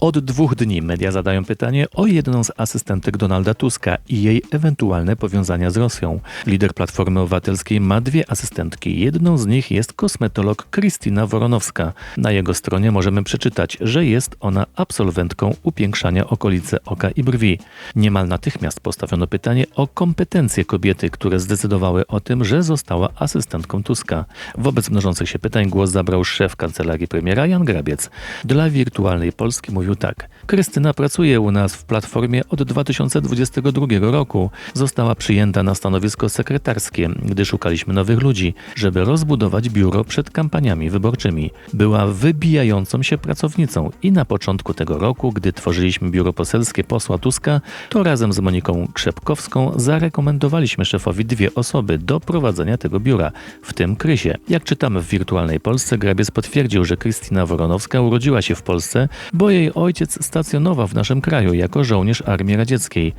Od dwóch dni media zadają pytanie o jedną z asystentek Donalda Tuska i jej ewentualne powiązania z Rosją. Lider Platformy Obywatelskiej ma dwie asystentki. Jedną z nich jest kosmetolog Krystyna Woronowska. Na jego stronie możemy przeczytać, że jest ona absolwentką upiększania okolicy oka i brwi. Niemal natychmiast postawiono pytanie o kompetencje kobiety, które zdecydowały o tym, że została asystentką Tuska. Wobec mnożących się pytań głos zabrał szef kancelarii premiera Jan Grabiec. Dla wirtualnej Polski mówił tak. Krystyna pracuje u nas w Platformie od 2022 roku. Została przyjęta na stanowisko sekretarskie, gdy szukaliśmy nowych ludzi, żeby rozbudować biuro przed kampaniami wyborczymi. Była wybijającą się pracownicą i na początku tego roku, gdy tworzyliśmy biuro poselskie posła Tuska, to razem z Moniką Krzepkowską zarekomendowaliśmy szefowi dwie osoby do prowadzenia tego biura, w tym Krysie. Jak czytamy w wirtualnej Polsce, Grabiec potwierdził, że Krystyna Woronowska urodziła się w Polsce, bo jej ojciec stacjonował w naszym kraju jako żołnierz Armii Radzieckiej.